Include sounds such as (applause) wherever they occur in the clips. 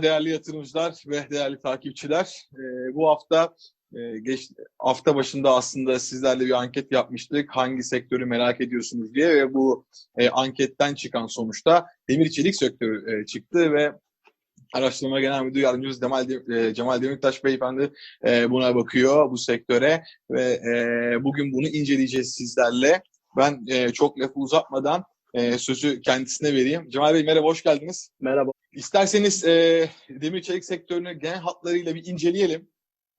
Değerli yatırımcılar ve değerli takipçiler, e, bu hafta e, geç, hafta başında aslında sizlerle bir anket yapmıştık. Hangi sektörü merak ediyorsunuz diye ve bu e, anketten çıkan sonuçta demir çelik sektörü e, çıktı ve Araştırma Genel Müdür Yardımcımız Cemal, e, Cemal Demirtaş Beyefendi buna bakıyor bu sektöre ve bugün bunu inceleyeceğiz sizlerle. Ben çok lafı uzatmadan e, sözü kendisine vereyim. Cemal Bey merhaba, hoş geldiniz. Merhaba. İsterseniz e, demir çelik sektörünü genel hatlarıyla bir inceleyelim.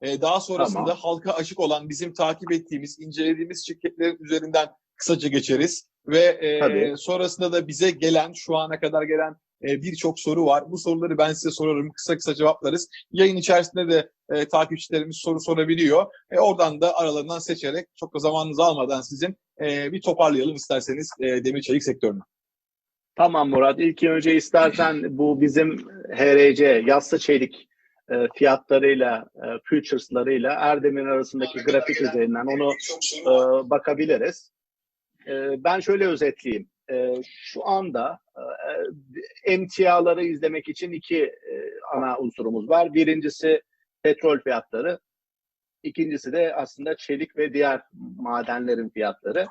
E, daha sonrasında Tamam. halka açık olan bizim takip ettiğimiz, incelediğimiz şirketlerin üzerinden kısaca geçeriz. Ve e, Tabii. sonrasında da bize gelen, şu ana kadar gelen e, birçok soru var. Bu soruları ben size sorarım, kısa kısa cevaplarız. Yayın içerisinde de e, takipçilerimiz soru sorabiliyor. E, oradan da aralarından seçerek çok da zamanınızı almadan sizin e, bir toparlayalım isterseniz e, demir çelik sektörünü. Tamam Murat. İlk önce istersen bu bizim HRC yassı çelik e, fiyatlarıyla, e, futures'larıyla Erdemir'in arasındaki grafik üzerinden onu e, bakabiliriz. E, ben şöyle özetleyeyim. E, şu anda e, emtiaları izlemek için iki e, ana unsurumuz var. Birincisi petrol fiyatları. İkincisi de aslında çelik ve diğer madenlerin fiyatları.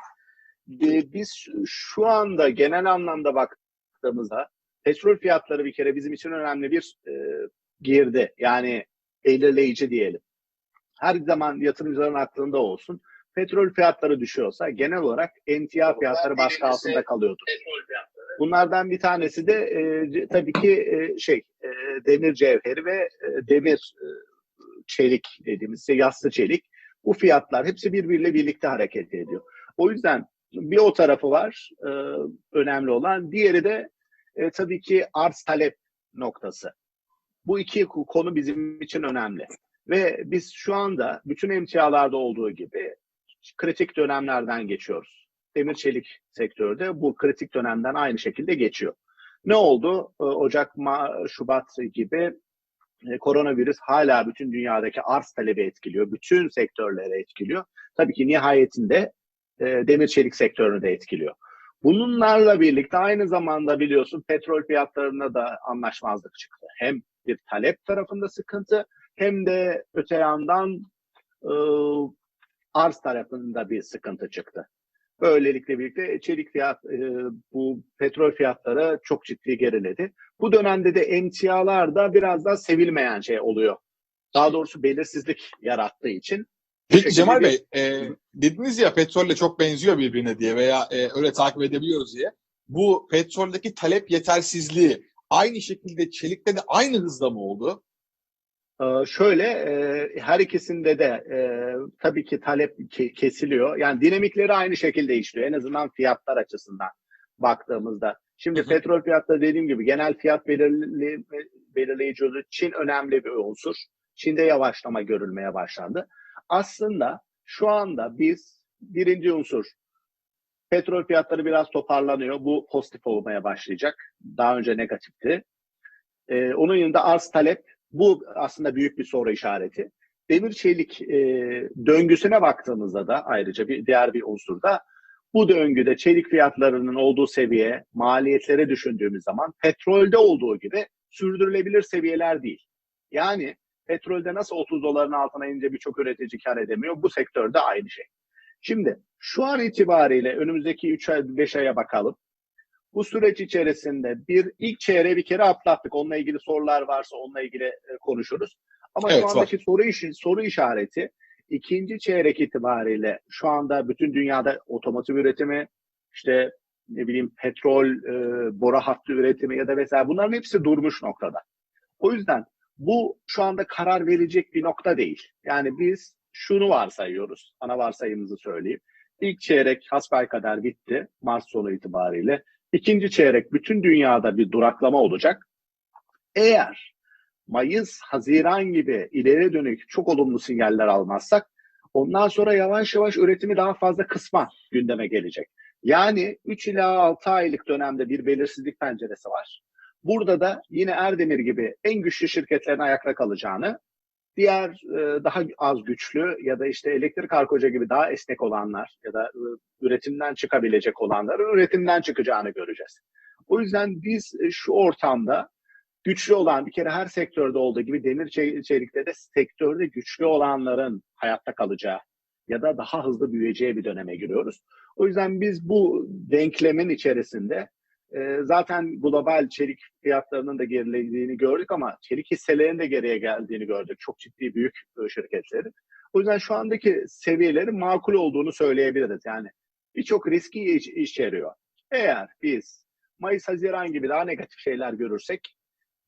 Bi- Biz şu anda genel anlamda baktığımızda petrol fiyatları bir kere bizim için önemli bir e, girdi. Yani belirleyici diyelim. Her zaman yatırımcıların aklında olsun. Petrol fiyatları düşüyorsa genel olarak emtia fiyatları baskı altında kalıyordu. Bunlardan bir tanesi de e, tabii ki e, şey e, demir cevheri ve e, demir e, çelik dediğimiz şey, yassı çelik. Bu fiyatlar hepsi birbiriyle birlikte hareket ediyor. O yüzden bir o tarafı var e, önemli olan. Diğeri de e, tabii ki arz talep noktası. Bu iki konu bizim için önemli. Ve biz şu anda bütün emtialarda olduğu gibi kritik dönemlerden geçiyoruz. Demir çelik sektörde bu kritik dönemden aynı şekilde geçiyor. Ne oldu? E, Ocak, Şubat gibi e, koronavirüs hala bütün dünyadaki arz talebi etkiliyor. Bütün sektörleri etkiliyor. Tabii ki nihayetinde e, demir çelik sektörünü de etkiliyor. Bunlarla birlikte aynı zamanda biliyorsun petrol fiyatlarında da anlaşmazlık çıktı. Hem bir talep tarafında sıkıntı hem de öte yandan e, arz tarafında bir sıkıntı çıktı. Böylelikle birlikte çelik fiyat, e, bu petrol fiyatları çok ciddi geriledi. Bu dönemde de emtialar da biraz daha sevilmeyen şey oluyor. Daha doğrusu belirsizlik yarattığı için. Peki Cemal bir- Bey, e, dediniz ya petrolle çok benziyor birbirine diye veya e, öyle takip edebiliyoruz diye. Bu petroldeki talep yetersizliği aynı şekilde çelikte de aynı hızda mı oldu? Ee, şöyle e, her ikisinde de e, tabii ki talep ke- kesiliyor. Yani dinamikleri aynı şekilde işliyor. En azından fiyatlar açısından baktığımızda. Şimdi Hı hı. petrol fiyatları dediğim gibi genel fiyat belirli, belirleyici olduğu Çin önemli bir unsur. Çin'de yavaşlama görülmeye başlandı. Aslında şu anda biz birinci unsur petrol fiyatları biraz toparlanıyor. Bu pozitif olmaya başlayacak. Daha önce negatifti. Ee, onun yanında arz talep bu aslında büyük bir soru işareti. Demir çelik e, döngüsüne baktığımızda da ayrıca bir diğer bir unsur da bu döngüde çelik fiyatlarının olduğu seviye, maliyetlere düşündüğümüz zaman petrolde olduğu gibi sürdürülebilir seviyeler değil. Yani petrolde nasıl 30 doların altına inince birçok üretici kar edemiyor, bu sektörde aynı şey. Şimdi şu an itibariyle önümüzdeki 3 ay 5 aya bakalım. Bu süreç içerisinde bir ilk çeyreği bir kere atlattık. Onunla ilgili sorular varsa onunla ilgili e, konuşuruz. Ama Evet, şu andaki soru işi, soru işareti ikinci çeyrek itibariyle şu anda bütün dünyada otomotiv üretimi, işte ne bileyim petrol, e, boru hattı üretimi ya da vesaire bunların hepsi durmuş noktada. O yüzden bu şu anda karar verecek bir nokta değil. Yani biz şunu varsayıyoruz. Ana varsayımımızı söyleyeyim. İlk çeyrek hasbelkader bitti Mart sonu itibariyle. İkinci çeyrek bütün dünyada bir duraklama olacak. Eğer Mayıs, Haziran gibi ileri dönük çok olumlu sinyaller almazsak ondan sonra yavaş yavaş üretimi daha fazla kısma gündeme gelecek. Yani 3 ila 6 aylık dönemde bir belirsizlik penceresi var. Burada da yine Erdemir gibi en güçlü şirketlerin ayakta kalacağını, diğer e, daha az güçlü ya da işte elektrik arkoca gibi daha esnek olanlar ya da e, üretimden çıkabilecek olanların üretimden çıkacağını göreceğiz. O yüzden biz e, şu ortamda güçlü olan bir kere her sektörde olduğu gibi demir çe- çelikte de sektörde güçlü olanların hayatta kalacağı ya da daha hızlı büyüyeceği bir döneme giriyoruz. O yüzden biz bu denklemin içerisinde e, zaten global çelik fiyatlarının da gerilediğini gördük ama çelik hisselerinin de geriye geldiğini gördük. Çok ciddi büyük e, şirketlerin. O yüzden şu andaki seviyelerin makul olduğunu söyleyebiliriz. Yani birçok riski iç, içeriyor. Eğer biz Mayıs, Haziran gibi daha negatif şeyler görürsek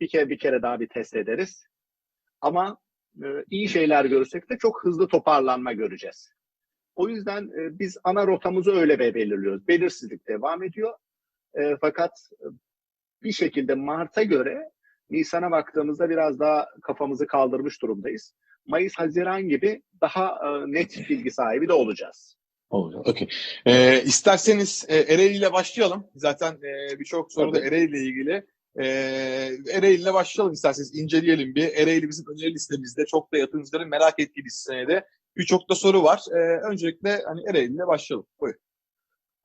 bir kere bir kere daha bir test ederiz. Ama e, iyi şeyler görürsek de çok hızlı toparlanma göreceğiz. O yüzden e, biz ana rotamızı öyle be- belirliyoruz. Belirsizlik devam ediyor. E, fakat e, bir şekilde Mart'a göre Nisan'a baktığımızda biraz daha kafamızı kaldırmış durumdayız. Mayıs, Haziran gibi daha e, net bilgi sahibi de olacağız. Olacak. Okey. Ee, isterseniz e, Ereğli ile başlayalım. Zaten e, birçok soru da. Ereğli ile ilgili. Ee, Ereğli ile başlayalım isterseniz. inceleyelim bir. Ereğli bizim öneri listemizde. Çok da yatırımcıların merak ettiği bir senede. Birçok da soru var. Ee, öncelikle hani Ereğli ile başlayalım. Buyurun.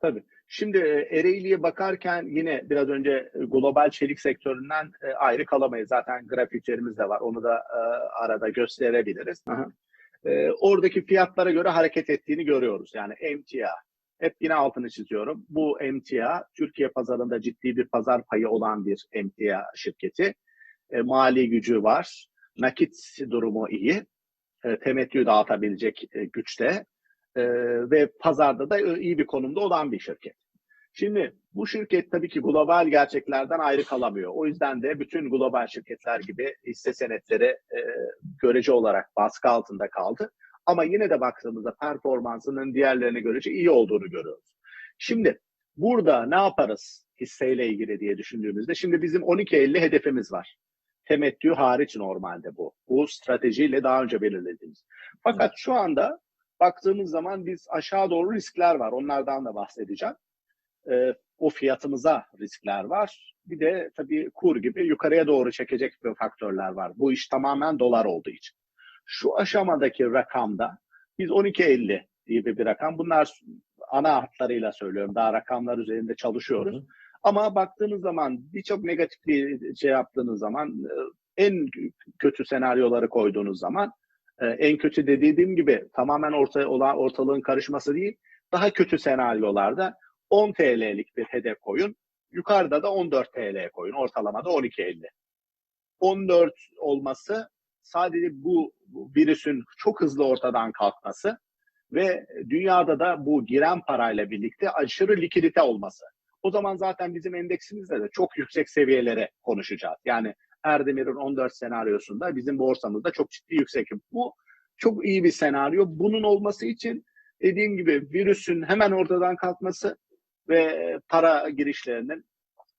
Tabii. Şimdi e, Ereğli'ye bakarken yine biraz önce e, global çelik sektöründen e, ayrı kalamayız. Zaten grafiklerimiz de var. Onu da arada gösterebiliriz. Aha. Oradaki fiyatlara göre hareket ettiğini görüyoruz. Yani emtia. Hep yine altını çiziyorum. Bu emtia Türkiye pazarında ciddi bir pazar payı olan bir emtia şirketi. Mali gücü var. Nakit durumu iyi. Temettü dağıtabilecek güçte. E, ve pazarda da iyi bir konumda olan bir şirket. Şimdi bu şirket tabii ki global gerçeklerden ayrı kalamıyor. O yüzden de bütün global şirketler gibi hisse senetleri e, görece olarak baskı altında kaldı. Ama yine de baktığımızda performansının diğerlerine görece iyi olduğunu görüyoruz. Şimdi burada ne yaparız hisseyle ilgili diye düşündüğümüzde şimdi bizim 12.50 hedefimiz var. Temettü hariç normalde bu. Bu stratejiyle daha önce belirlediğimiz. Fakat şu anda baktığımız zaman biz aşağı doğru riskler var. Onlardan da bahsedeceğim. Ee, o fiyatımıza riskler var. Bir de tabii kur gibi yukarıya doğru çekecek bir faktörler var. Bu iş tamamen dolar olduğu için. Şu aşamadaki rakamda biz 12.50 diye bir rakam. Bunlar ana hatlarıyla söylüyorum. Daha rakamlar üzerinde çalışıyoruz. Hı. Ama baktığınız zaman birçok negatif bir şey yaptığınız zaman e, en kötü senaryoları koyduğunuz zaman e, en kötü dediğim gibi tamamen ortaya olan ortalığın karışması değil. Daha kötü senaryolarda 10 TL'lik bir hedef koyun. Yukarıda da 14 TL koyun. Ortalamada 12.50. 14 olması sadece bu virüsün çok hızlı ortadan kalkması ve dünyada da bu giren parayla birlikte aşırı likidite olması. O zaman zaten bizim endeksimizde de çok yüksek seviyelere konuşacağız. Yani Erdemir'in 14 senaryosunda bizim borsamızda çok ciddi yüksek. Bu çok iyi bir senaryo. Bunun olması için dediğim gibi virüsün hemen ortadan kalkması ve para girişlerinin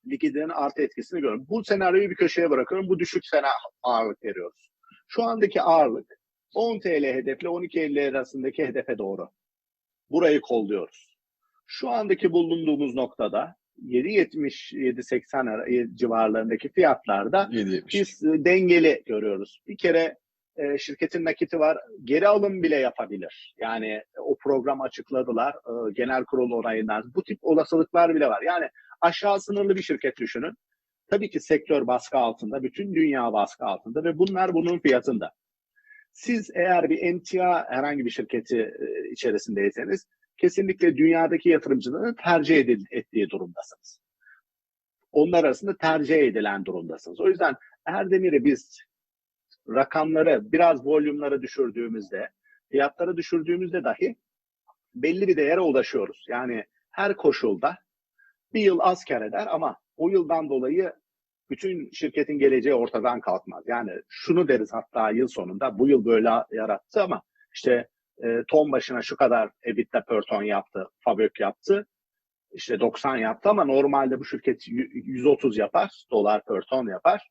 likiditenin artı etkisini görüyorum. Bu senaryoyu bir köşeye bırakıyorum. Bu düşük sene ağırlık veriyoruz. Şu andaki ağırlık 10 TL hedefle 12.50 arasındaki hedefe doğru. Burayı kolluyoruz. Şu andaki bulunduğumuz noktada 7.77-80 civarlarındaki fiyatlarda 7.70. biz e, dengeli görüyoruz. Bir kere e, şirketin nakiti var. Geri alım bile yapabilir. Yani e, o program açıkladılar. E, genel kurul onayından. Bu tip olasılıklar bile var. Yani aşağı sınırlı bir şirket düşünün. Tabii ki sektör baskı altında. Bütün dünya baskı altında ve bunlar bunun fiyatında. Siz eğer bir emtia herhangi bir şirketi e, içerisindeyseniz kesinlikle dünyadaki yatırımcıların tercih edil, ettiği durumdasınız. Onlar arasında tercih edilen durumdasınız. O yüzden Erdemir'i biz rakamları biraz volümları düşürdüğümüzde, fiyatları düşürdüğümüzde dahi belli bir değere ulaşıyoruz. Yani her koşulda bir yıl az kar eder ama o yıldan dolayı bütün şirketin geleceği ortadan kalkmaz. Yani şunu deriz hatta yıl sonunda bu yıl böyle yarattı ama işte e, ton başına şu kadar EBITDA per ton yaptı, Fabök yaptı. İşte 90 yaptı ama normalde bu şirket 130 yapar, dolar per ton yapar.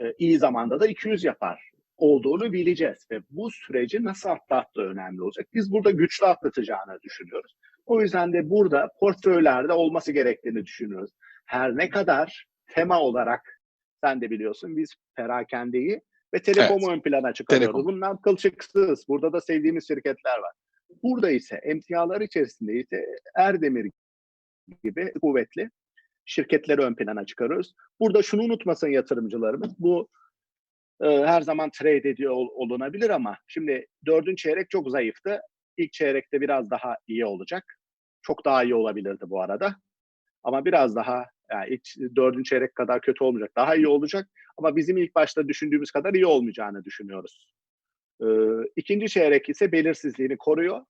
E, iyi zamanda da 200 yapar olduğunu bileceğiz ve bu süreci nasıl atlattığı önemli olacak. Biz burada güçlü atlatacağını düşünüyoruz. O yüzden de burada portföylerde olması gerektiğini düşünüyoruz. Her ne kadar tema olarak sen de biliyorsun biz perakendeyi ve telekomu ön plana çıkarıyoruz. Telekom. Bunlar kılçıksız. Burada da sevdiğimiz şirketler var. Burada ise emtialar içerisinde ise Erdemir gibi kuvvetli şirketleri ön plana çıkarıyoruz. Burada şunu unutmasın yatırımcılarımız. Bu e, her zaman trade ediyor ol- olunabilir ama şimdi dördüncü çeyrek çok zayıftı. İlk çeyrekte biraz daha iyi olacak. Çok daha iyi olabilirdi bu arada. Ama biraz daha yani ilk dördüncü çeyrek kadar kötü olmayacak. Daha iyi olacak. Ama bizim ilk başta düşündüğümüz kadar iyi olmayacağını düşünüyoruz. Ee, ikinci çeyrek ise belirsizliğini koruyor.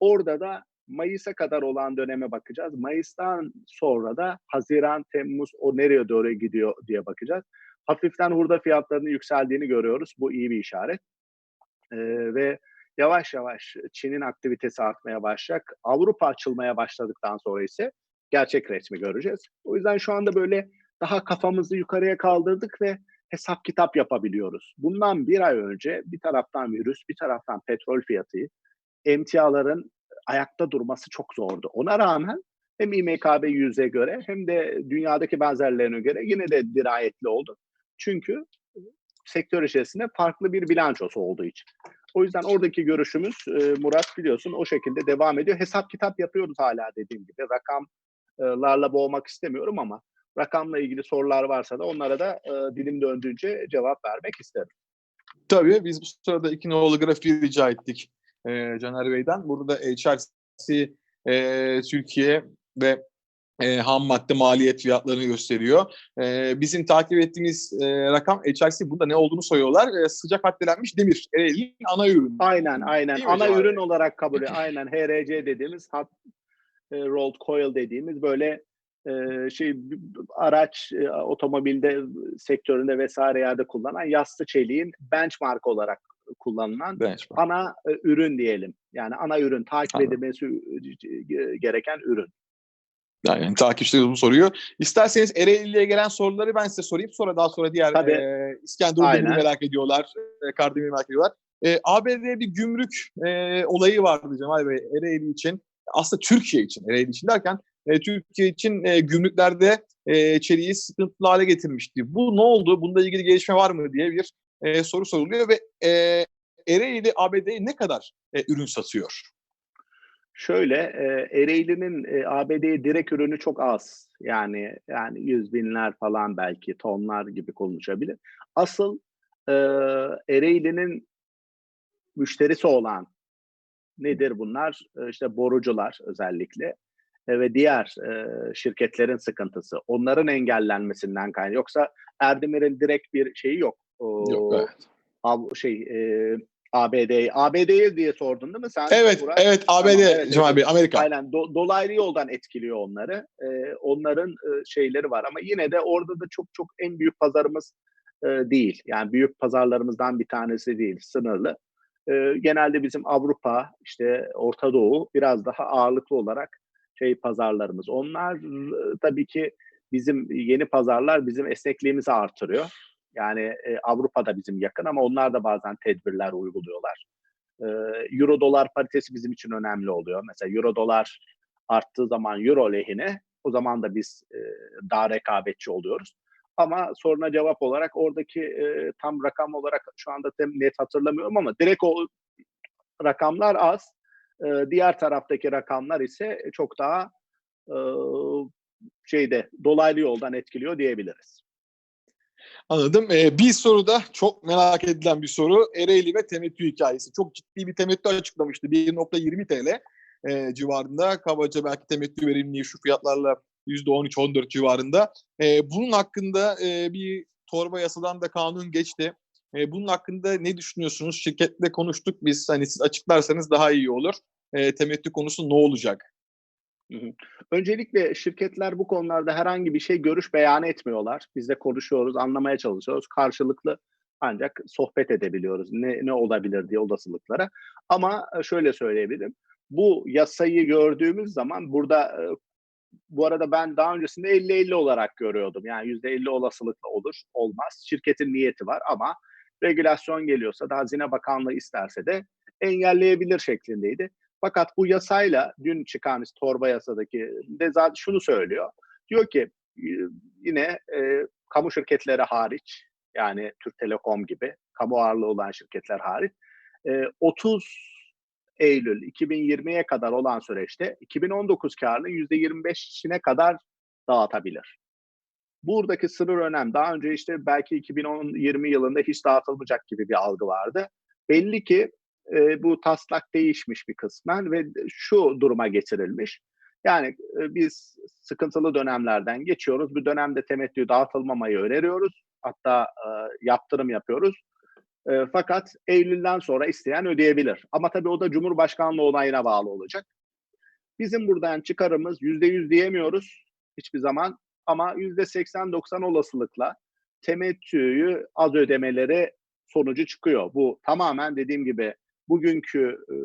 Orada da Mayıs'a kadar olan döneme bakacağız. Mayıs'tan sonra da Haziran, Temmuz o nereye doğru gidiyor diye bakacağız. Hafiften hurda fiyatlarının yükseldiğini görüyoruz. Bu iyi bir işaret. Ee, ve yavaş yavaş Çin'in aktivitesi artmaya başlayacak. Avrupa açılmaya başladıktan sonra ise gerçek resmi göreceğiz. O yüzden şu anda böyle daha kafamızı yukarıya kaldırdık ve hesap kitap yapabiliyoruz. Bundan bir ay önce bir taraftan virüs, bir taraftan petrol fiyatı, emtiaların ayakta durması çok zordu. Ona rağmen hem İMKB 100'e göre hem de dünyadaki benzerlerine göre yine de dirayetli oldu. Çünkü sektör içerisinde farklı bir bilançosu olduğu için. O yüzden oradaki görüşümüz e, Murat biliyorsun o şekilde devam ediyor. Hesap kitap yapıyoruz hala dediğim gibi. Rakamlarla boğmak istemiyorum ama rakamla ilgili sorular varsa da onlara da e, dilim döndüğünce cevap vermek isterim. Tabii biz bu sırada iki nolu grafiği rica ettik e, Caner Bey'den. Burada HRC e, Türkiye ve e, ham madde maliyet fiyatlarını gösteriyor. E, bizim takip ettiğimiz e, rakam HRC burada ne olduğunu soruyorlar. E, sıcak haddelenmiş demir. Ereğli'nin ana ürünü. Aynen aynen. Değil Ana ürün olarak kabul (clears throat) ediyor. Aynen HRC dediğimiz hot e, rolled coil dediğimiz böyle e, şey araç e, otomobilde sektöründe vesaire yerde kullanılan yassı çeliğin benchmark olarak kullanılan Benchmark. ana e, ürün diyelim. Yani ana ürün takip Anladım. edilmesi gereken ürün. Yani takipçilerimiz bunu soruyor. İsterseniz Ereğli'ye gelen soruları ben size sorayım. Sonra daha sonra diğer Tabii. e, İskenderun'u merak ediyorlar. E, Kardemir'i merak ediyorlar. E, ABD'de bir gümrük e, olayı vardı Cemal Bey Ereğli için. Aslında Türkiye için. Ereğli için derken e, Türkiye için e, gümrüklerde e, çeliği sıkıntılı hale getirmişti. Bu ne oldu? Bununla ilgili gelişme var mı diye bir e, soru soruluyor ve e, Ereğli ABD'ye ne kadar e, ürün satıyor? Şöyle e, Ereğli'nin e, ABD'ye direkt ürünü çok az. Yani yani yüz binler falan belki tonlar gibi konuşabilir. Asıl e, Ereğli'nin müşterisi olan nedir bunlar? E, işte borucular özellikle ve diğer e, şirketlerin sıkıntısı. Onların engellenmesinden kaynaklı. Yoksa Erdemir'in direkt bir şeyi yok. O, Yok, evet. av- şey e, ABD ABD'ye diye sordun değil mi sen? Evet, Murat? evet ABD Tamam, evet, Cemal. Bey, Amerika. Aynen do- dolaylı yoldan etkiliyor onları. Ee, onların e, şeyleri var ama yine de orada da çok çok en büyük pazarımız e, değil. Yani büyük pazarlarımızdan bir tanesi değil, sınırlı. Ee, genelde bizim Avrupa, işte Orta Doğu biraz daha ağırlıklı olarak şey pazarlarımız. Onlar e, tabii ki bizim yeni pazarlar bizim esnekliğimizi artırıyor. Yani e, Avrupa'da bizim yakın ama onlar da bazen tedbirler uyguluyorlar. Ee, Euro dolar paritesi bizim için önemli oluyor. Mesela euro dolar arttığı zaman euro lehine o zaman da biz e, daha rekabetçi oluyoruz. Ama soruna cevap olarak oradaki e, tam rakam olarak şu anda tam net hatırlamıyorum ama direkt o rakamlar az. E, diğer taraftaki rakamlar ise çok daha e, şeyde dolaylı yoldan etkiliyor diyebiliriz. Anladım. Ee, bir soru da çok merak edilen bir soru. Ereğli ve temettü hikayesi. Çok ciddi bir temettü açıklamıştı. 1.20 TL e, civarında. Kabaca belki temettü verimliliği şu fiyatlarla %13-14 civarında. E, bunun hakkında e, bir torba yasadan da kanun geçti. E, bunun hakkında ne düşünüyorsunuz? Şirketle konuştuk biz. Hani siz açıklarsanız daha iyi olur. E, temettü konusu ne olacak? Öncelikle şirketler bu konularda herhangi bir şey görüş beyan etmiyorlar. Biz de konuşuyoruz, anlamaya çalışıyoruz. Karşılıklı ancak sohbet edebiliyoruz. Ne, ne olabilir diye olasılıklara. Ama e, şöyle söyleyebilirim. Bu yasayı gördüğümüz zaman burada e, bu arada ben daha öncesinde 50-50 olarak görüyordum. Yani %50 olasılıkla olur, olmaz. Şirketin niyeti var ama regülasyon geliyorsa da Hazine Bakanlığı isterse de engelleyebilir şeklindeydi. Fakat bu yasayla dün çıkan torba yasadaki de zaten şunu söylüyor. Diyor ki yine e, kamu şirketleri hariç yani Türk Telekom gibi kamu ağırlığı olan şirketler hariç e, 30 Eylül 2020'ye kadar olan süreçte 2019 karının %25'ine kadar dağıtabilir. Buradaki sınır önemli. Daha önce işte belki 2010-20 yılında hiç dağıtılmayacak gibi bir algı vardı. Belli ki e, bu taslak değişmiş bir kısmen ve şu duruma getirilmiş. Yani e, biz sıkıntılı dönemlerden geçiyoruz. Bu dönemde temettü dağıtılmamayı öneriyoruz. Hatta e, yaptırım yapıyoruz. E, fakat Eylül'den sonra isteyen ödeyebilir. Ama tabii o da Cumhurbaşkanlığı onayına bağlı olacak. Bizim buradan çıkarımız %100 diyemiyoruz hiçbir zaman ama %80-90 olasılıkla temettüyü az ödemeleri sonucu çıkıyor. Bu tamamen dediğim gibi bugünkü e,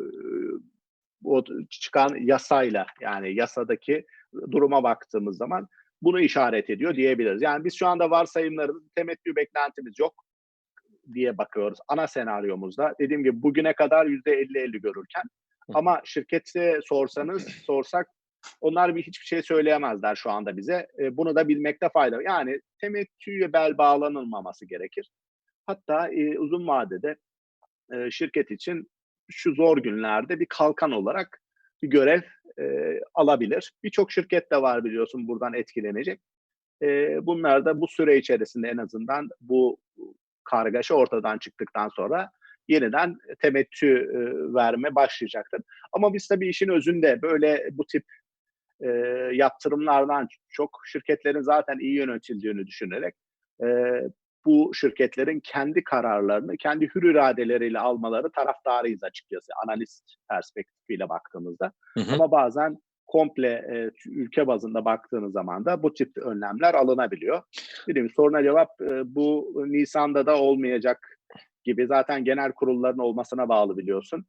o çıkan yasayla yani yasadaki duruma baktığımız zaman bunu işaret ediyor diyebiliriz. Yani biz şu anda varsayımlarımız temettü beklentimiz yok diye bakıyoruz ana senaryomuzda. Dediğim gibi bugüne kadar %50-50 görürken ama şirkete sorsanız sorsak onlar bir hiçbir şey söyleyemezler şu anda bize. E, bunu da bilmekte fayda var. Yani temettüye bel bağlanılmaması gerekir. Hatta e, uzun vadede e, şirket için şu zor günlerde bir kalkan olarak bir görev e, alabilir. Birçok şirket de var biliyorsun buradan etkilenecek. E, bunlar da bu süre içerisinde en azından bu kargaşa ortadan çıktıktan sonra yeniden temettü e, verme başlayacaktır. Ama biz tabii işin özünde böyle bu tip e, yaptırımlardan çok şirketlerin zaten iyi yönetildiğini düşünerek e, bu şirketlerin kendi kararlarını kendi hür iradeleriyle almaları taraftarıyız açıkçası analist perspektifiyle baktığımızda. Hı hı. Ama bazen komple e, ülke bazında baktığınız zaman da bu tip önlemler alınabiliyor. Dediğim soruna cevap e, bu Nisan'da da olmayacak gibi zaten genel kurulların olmasına bağlı biliyorsun.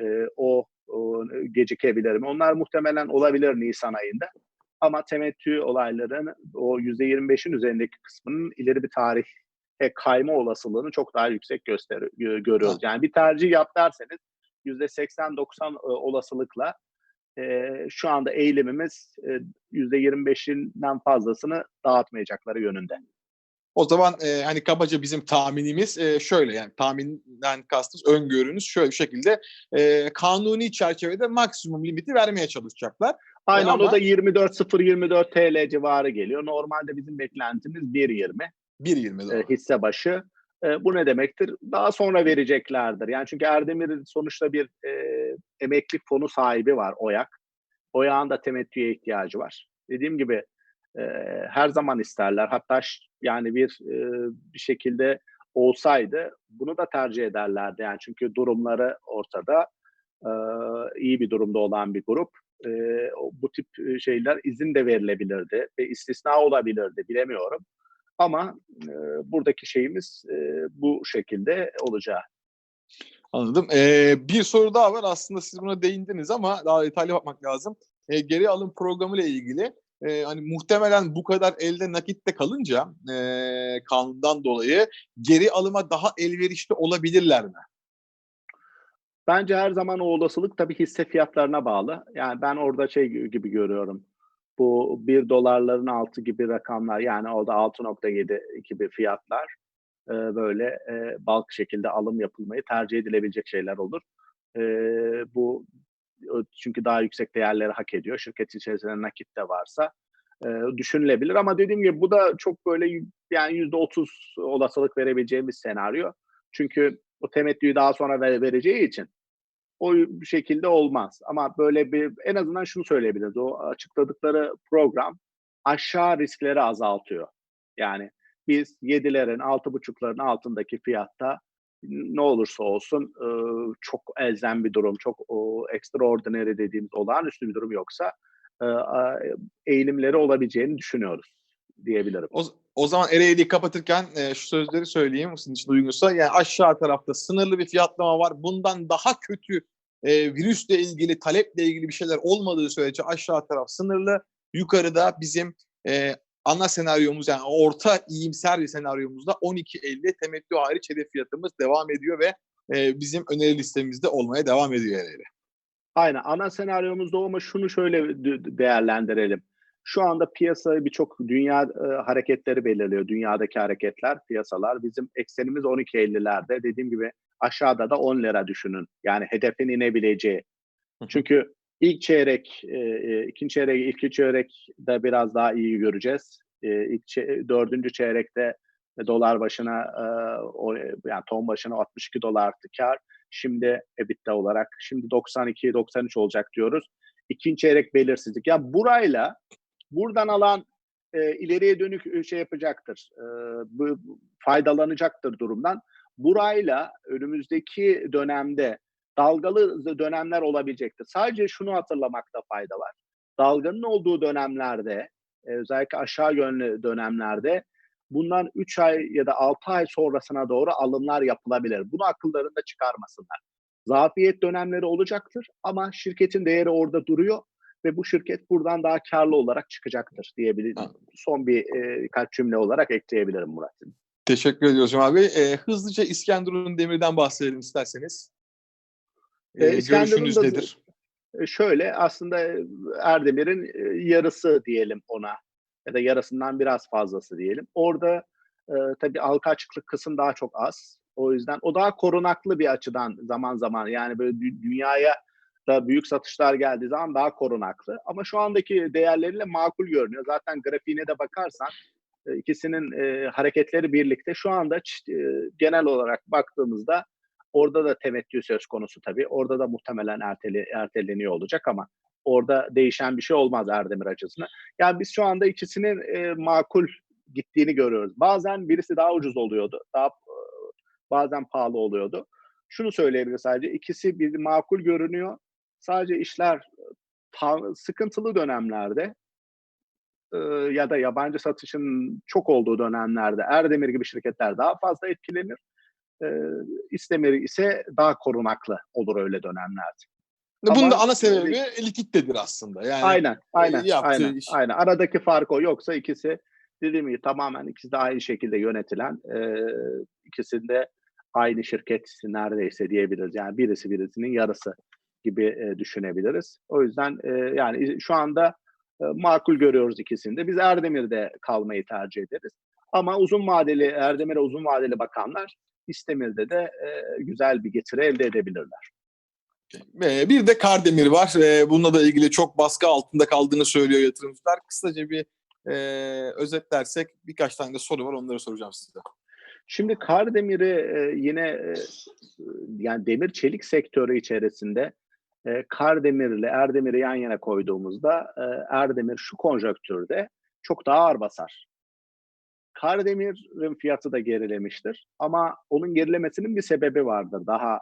E, o, o gecikebilir mi? Onlar muhtemelen olabilir Nisan ayında. Ama temettü olayların o %25'in üzerindeki kısmının ileri bir tarih kayma olasılığını çok daha yüksek göster görüyoruz. Yani bir tercih yap derseniz %80-90 olasılıkla e, şu anda eğilimimiz e, %25'inden fazlasını dağıtmayacakları yönünde. O zaman e, hani kabaca bizim tahminimiz e, şöyle yani tahminden kastımız öngörünüz şöyle bir şekilde e, kanuni çerçevede maksimum limiti vermeye çalışacaklar. Aynen ama, o da 24.024 TL civarı geliyor. Normalde bizim beklentimiz 1.20. 1.20 e, hisse başı. E, bu ne demektir? Daha sonra vereceklerdir. Yani çünkü Erdemir sonuçta bir e, emeklilik fonu sahibi var OYAK. OYAK'ın da temettüye ihtiyacı var. Dediğim gibi her zaman isterler. Hatta yani bir e, bir şekilde olsaydı bunu da tercih ederlerdi. Yani çünkü durumları ortada. E, iyi bir durumda olan bir grup. E, bu tip şeyler izin de verilebilirdi ve istisna olabilirdi bilemiyorum. Ama e, buradaki şeyimiz e, bu şekilde olacağı. Anladım. Ee, bir soru daha var. Aslında siz buna değindiniz ama daha detaylı bakmak lazım. Ee, geri alım programı ile ilgili e, hani muhtemelen bu kadar elde nakitte kalınca e, kanundan dolayı geri alıma daha elverişli olabilirler mi? Bence her zaman o olasılık tabii hisse fiyatlarına bağlı. Yani ben orada şey gibi görüyorum bu 1 dolarların altı gibi rakamlar yani orada 6.7 gibi fiyatlar e, böyle e, balk şekilde alım yapılmayı tercih edilebilecek şeyler olur. E, bu çünkü daha yüksek değerleri hak ediyor. Şirket içerisinde nakit de varsa e, düşünülebilir ama dediğim gibi bu da çok böyle yani yüzde otuz olasılık verebileceğimiz senaryo. Çünkü o temettüyü daha sonra vereceği için o şekilde olmaz. Ama böyle bir en azından şunu söyleyebiliriz. O açıkladıkları program aşağı riskleri azaltıyor. Yani biz 7'lerin, 6.5'ların altındaki fiyatta ne olursa olsun çok elzem bir durum, çok extraordinary dediğimiz olağanüstü bir durum yoksa eğilimleri olabileceğini düşünüyoruz diyebilirim. O, o zaman RAD'yi kapatırken e, şu sözleri söyleyeyim sizin için uygunsa. Yani aşağı tarafta sınırlı bir fiyatlama var. Bundan daha kötü e, virüsle ilgili, taleple ilgili bir şeyler olmadığı sürece aşağı taraf sınırlı. Yukarıda bizim e, ana senaryomuz yani orta iyimser bir senaryomuzda 12.50 temettü hariç hedef fiyatımız devam ediyor ve e, bizim öneri listemizde olmaya devam ediyor RAD. Aynen. Ana senaryomuzda ama şunu şöyle değerlendirelim. Şu anda piyasa birçok dünya e, hareketleri belirliyor. Dünyadaki hareketler, piyasalar. Bizim eksenimiz 12.50'lerde. Dediğim gibi aşağıda da 10 lira düşünün. Yani hedefin inebileceği. Çünkü İlk çeyrek, e, e, ikinci çeyrek, ilk çeyrek de biraz daha iyi göreceğiz. E, dördüncü çeyrekte dolar başına e, yani ton başına 62 dolardı kar. Şimdi EBITDA olarak şimdi 92-93 olacak diyoruz. İkinci çeyrek belirsizlik. Ya burayla buradan alan ileriye dönük şey yapacaktır. Faydalanacaktır durumdan. Burayla önümüzdeki dönemde dalgalı dönemler olabilecektir. Sadece şunu hatırlamakta fayda var. Dalganın olduğu dönemlerde, e, özellikle aşağı yönlü dönemlerde bundan 3 ay ya da 6 ay sonrasına doğru alımlar yapılabilir. Bunu akıllarında çıkarmasınlar. Zafiyet dönemleri olacaktır ama şirketin değeri orada duruyor ve bu şirket buradan daha karlı olarak çıkacaktır diyebilirim. Son bir e, birkaç cümle olarak ekleyebilirim Murat. Teşekkür ediyoruz Cemal Bey. Ee, hızlıca İskenderun Demir'den bahsedelim isterseniz. Ee, Ee, İskenderun görüşünüz nedir? E, Şöyle aslında e, Erdemir'in e, yarısı diyelim ona ya da yarısından biraz fazlası diyelim. Orada e, tabii halka açıklık kısım daha çok az. O yüzden o daha korunaklı bir açıdan zaman zaman yani böyle dü- dünyaya da büyük satışlar geldiği zaman daha korunaklı. Ama şu andaki değerleriyle makul görünüyor. Zaten grafiğine de bakarsan e, ikisinin e, hareketleri birlikte şu anda e, genel olarak baktığımızda Orada da temettü söz konusu tabii. Orada da muhtemelen erteli, erteleniyor olacak ama orada değişen bir şey olmaz Erdemir açısından. Yani biz şu anda ikisinin e, makul gittiğini görüyoruz. Bazen birisi daha ucuz oluyordu. Daha e, bazen pahalı oluyordu. Şunu söyleyebiliriz sadece. ikisi bir makul görünüyor. Sadece işler ta- sıkıntılı dönemlerde e, ya da yabancı satışın çok olduğu dönemlerde Erdemir gibi şirketler daha fazla etkilenir. E, İstemir ise daha korunaklı olur öyle dönemlerde. Bunun ama- da ana sebebi likittedir aslında. Yani aynen, aynen, yaptığı aynen, iş. aynen. Aradaki fark o. Yoksa ikisi dediğim gibi tamamen ikisi de aynı şekilde yönetilen, e, ikisinde aynı şirket neredeyse diyebiliriz. Yani birisi birisinin yarısı gibi e, düşünebiliriz. O yüzden e, yani şu anda e, makul görüyoruz ikisini de. Biz Erdemir'de kalmayı tercih ederiz. Ama uzun vadeli, Erdemir'e uzun vadeli bakanlar İstemir'de de e, güzel bir getiri elde edebilirler. Bir de Kardemir var. Bununla da ilgili çok baskı altında kaldığını söylüyor yatırımcılar. Kısaca bir e, özetlersek birkaç tane de soru var. Onları soracağım size. Şimdi Kardemir'i e, yine e, yani demir çelik sektörü içerisinde e, Kardemir ile Erdemir'i yan yana koyduğumuzda e, Erdemir şu konjonktürde çok daha ağır basar. Kardemir'in fiyatı da gerilemiştir ama onun gerilemesinin bir sebebi vardır. Daha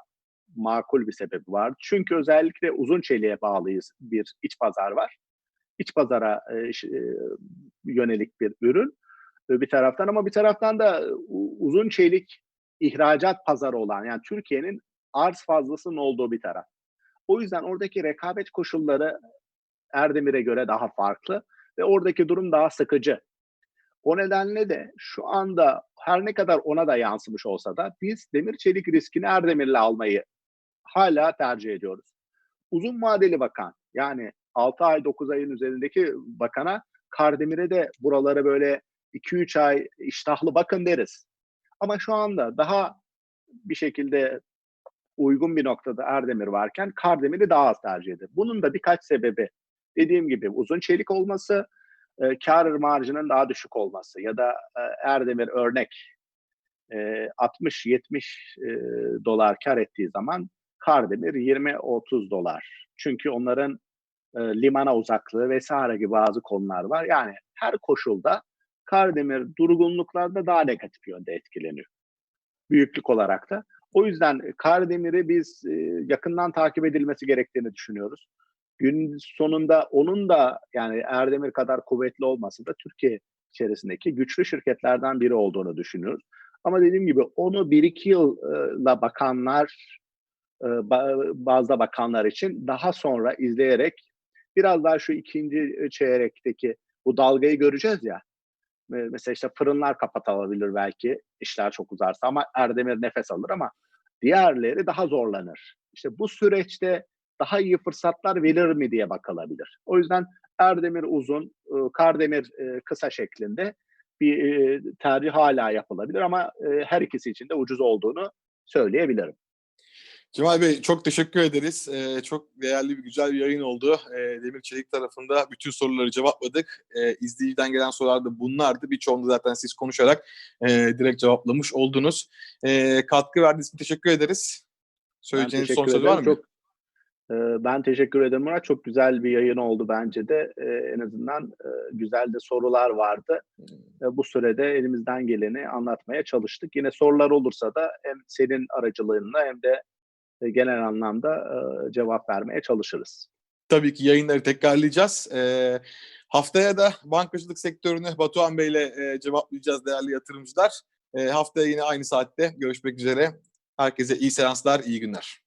makul bir sebebi var. Çünkü özellikle uzun çeliğe bağlıyız bir iç pazar var. İç pazara e, e, yönelik bir ürün e, bir taraftan ama bir taraftan da uzun çelik ihracat pazarı olan yani Türkiye'nin arz fazlasının olduğu bir taraf. O yüzden oradaki rekabet koşulları Erdemir'e göre daha farklı ve oradaki durum daha sıkıcı. O nedenle de şu anda her ne kadar ona da yansımış olsa da biz demir çelik riskini Erdemir'le almayı hala tercih ediyoruz. Uzun vadeli bakan yani 6 ay 9 ayın üzerindeki bakana Kardemir'e de buraları böyle 2-3 ay iştahlı bakın deriz. Ama şu anda daha bir şekilde uygun bir noktada Erdemir varken Kardemir'i daha az tercih eder. Bunun da birkaç sebebi. Dediğim gibi uzun çelik olması, e, kar marjının daha düşük olması ya da e, Erdemir örnek e, 60-70 e, dolar kar ettiği zaman Kardemir 20-30 dolar. Çünkü onların e, limana uzaklığı vesaire gibi bazı konular var. Yani her koşulda Kardemir durgunluklarda daha negatif yönde etkileniyor. Büyüklük olarak da. O yüzden Kardemir'i biz e, yakından takip edilmesi gerektiğini düşünüyoruz. Gün sonunda onun da yani Erdemir kadar kuvvetli olmasa da Türkiye içerisindeki güçlü şirketlerden biri olduğunu düşünüyoruz. Ama dediğim gibi onu bir iki yılla bakanlar e, ba- bazda bakanlar için daha sonra izleyerek biraz daha şu ikinci çeyrekteki bu dalgayı göreceğiz ya. E, Mesela işte fırınlar kapatılabilir belki işler çok uzarsa ama Erdemir nefes alır ama diğerleri daha zorlanır. İşte bu süreçte daha iyi fırsatlar verir mi diye bakılabilir. O yüzden Erdemir uzun, e, Kardemir e, kısa şeklinde bir e, tercih hala yapılabilir ama her ikisi için de ucuz olduğunu söyleyebilirim. Cemal Bey çok teşekkür ederiz. Ee, çok değerli bir güzel bir yayın oldu. Ee, Demir Çelik tarafında bütün soruları cevapladık. Ee, izleyiciden gelen sorular da bunlardı. Birçoğunu zaten siz konuşarak e, direkt cevaplamış oldunuz. Ee, katkı verdiğiniz için teşekkür ederiz. Söyleyeceğiniz son teşekkür söz var mı? Çok, ben teşekkür ederim Murat. Çok güzel bir yayın oldu bence de. E, en azından e, güzel de sorular vardı. E, bu sürede elimizden geleni anlatmaya çalıştık. Yine sorular olursa da hem senin aracılığınla hem de e, genel anlamda e, cevap vermeye çalışırız. Tabii ki yayınları tekrarlayacağız. Haftaya da bankacılık sektörünü Batuhan Bey'le e, cevaplayacağız değerli yatırımcılar. Ee, haftaya yine aynı saatte görüşmek üzere. Herkese iyi seanslar, iyi günler.